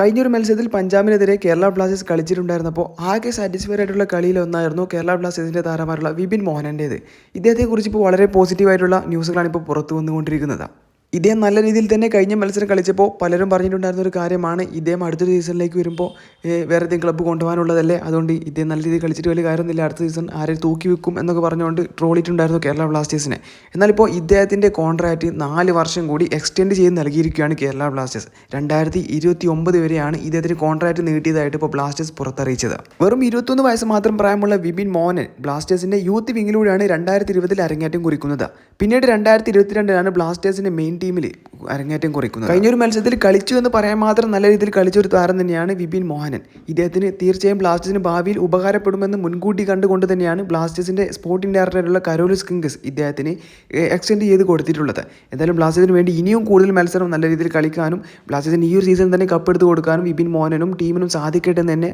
കഴിഞ്ഞൊരു മത്സരത്തിൽ പഞ്ചാബിനെതിരെ കേരള ബ്ലാസ്റ്റേഴ്സ് കളിച്ചിട്ടുണ്ടായിരുന്നപ്പോൾ ആകെ സാറ്റിസ്ഫൈഡ് ആയിട്ടുള്ള കളിയിലൊന്നായിരുന്നു കേരള ബ്ലാസ്റ്റേഴ്സിന്റെ താരമാരുള്ള വിപിൻ മോഹനന്റേത് ഇദ്ദേഹത്തെക്കുറിച്ച് ഇപ്പോൾ വളരെ പോസിറ്റീവായിട്ടുള്ള ന്യൂസുകളാണ് ഇപ്പോൾ പുറത്തു വന്നുകൊണ്ടിരിക്കുന്നത്. ഇദ്ദേഹം നല്ല രീതിയിൽ തന്നെ കഴിഞ്ഞ മത്സരം കളിച്ചപ്പോൾ പലരും പറഞ്ഞിട്ടുണ്ടായിരുന്ന ഒരു കാര്യമാണ് ഇദ്ദേഹം അടുത്തൊരു സീസണിലേക്ക് വരുമ്പോൾ വേറെ ഏതെങ്കിലും ക്ലബ്ബ് കൊണ്ടുപോകാനുള്ളതല്ലേ? അതുകൊണ്ട് ഇദ്ദേഹം നല്ല രീതിയിൽ കളിച്ചിട്ട് വലിയ കാര്യമൊന്നുമില്ല. അടുത്ത സീസൺ ആരെയും തൂക്കി വെക്കും എന്നൊക്കെ പറഞ്ഞുകൊണ്ട് ട്രോളിയിട്ടുണ്ടായിരുന്നു കേരള ബ്ലാസ്റ്റേഴ്സിനെ. എന്നാലിപ്പോൾ ഇദ്ദേഹത്തിന്റെ കോൺട്രാക്റ്റ് നാല് വർഷം കൂടി എക്സ്റ്റെൻഡ് ചെയ്ത് നൽകിയിരിക്കുകയാണ് കേരള ബ്ലാസ്റ്റേഴ്സ്. രണ്ടായിരത്തി ഇരുപത്തി ഒമ്പത് വരെയാണ് ഇദ്ദേഹത്തിന് കോൺട്രാക്റ്റ് നീട്ടിയതായിട്ട് ഇപ്പോൾ ബ്ലാസ്റ്റേഴ്സ് പുറത്തറിയിച്ചത്. വെറും ഇരുപത്തൊന്ന് വയസ്സ് മാത്രം പ്രായമുള്ള വിബിൻ മോഹൻ ബ്ലാസ്റ്റേഴ്സിന്റെ യൂത്ത് വിങ്ങിലൂടെയാണ് രണ്ടായിരത്തി ഇരുപതിൽ അരങ്ങേറ്റം കുറിക്കുന്നത്. പിന്നീട് രണ്ടായിരത്തി ഇരുപത്തിരണ്ടിലാണ് ബ്ലാസ്റ്റേഴ്സിന്റെ മെയിൻ ടീമിൽ അരങ്ങേറ്റം കുറിക്കുന്നത്. കഴിഞ്ഞൊരു മത്സരത്തിൽ കളിച്ചു എന്ന് പറയാൻ മാത്രം നല്ല രീതിയിൽ കളിച്ചൊരു താരം തന്നെയാണ് വിപിൻ മോഹനൻ. ഇദ്ദേഹത്തിന് തീർച്ചയായും ബ്ലാസ്റ്റേഴ്സിന് ഭാവിയിൽ ഉപകാരപ്പെടുമെന്ന് മുൻകൂട്ടി കണ്ടുകൊണ്ട് തന്നെയാണ് ബ്ലാസ്റ്റേഴ്സിന്റെ സ്പോർട്ടിംഗ് ഡയറക്ടറായിട്ടുള്ള കരോലിസ് കിങ്സ് ഇദ്ദേഹത്തിന് എക്സ്റ്റെൻഡ് ചെയ്ത് കൊടുത്തിട്ടുള്ളത്. എന്തായാലും ബ്ലാസ്റ്റേഴ്സിന് വേണ്ടി ഇനിയും കൂടുതൽ മത്സരം നല്ല രീതിയിൽ കളിക്കാനും ബ്ലാസ്റ്റേഴ്സിന് ഈ ഒരു സീസൺ തന്നെ കപ്പെടുത്ത് കൊടുക്കാനും വിപിൻ മോഹനനും ടീമിനും സാധിക്കട്ടെ എന്ന് തന്നെ